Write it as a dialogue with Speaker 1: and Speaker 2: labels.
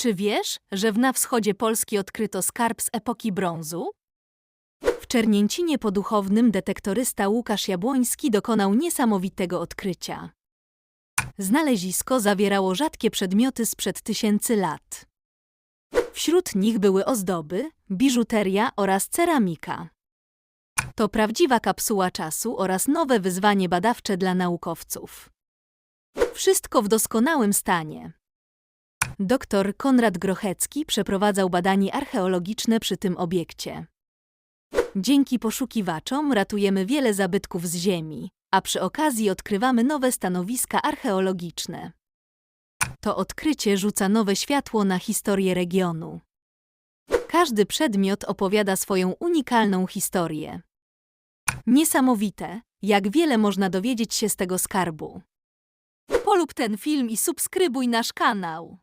Speaker 1: Czy wiesz, że w na wschodzie Polski odkryto skarb z epoki brązu? W Czernięcinie poduchownym detektorysta Łukasz Jabłoński dokonał niesamowitego odkrycia. Znalezisko zawierało rzadkie przedmioty sprzed tysięcy lat. Wśród nich były ozdoby, biżuteria oraz ceramika. To prawdziwa kapsuła czasu oraz nowe wyzwanie badawcze dla naukowców. Wszystko w doskonałym stanie. Doktor Konrad Grochecki przeprowadzał badanie archeologiczne przy tym obiekcie. Dzięki poszukiwaczom ratujemy wiele zabytków z ziemi, a przy okazji odkrywamy nowe stanowiska archeologiczne. To odkrycie rzuca nowe światło na historię regionu. Każdy przedmiot opowiada swoją unikalną historię. Niesamowite, jak wiele można dowiedzieć się z tego skarbu. Polub ten film i subskrybuj nasz kanał.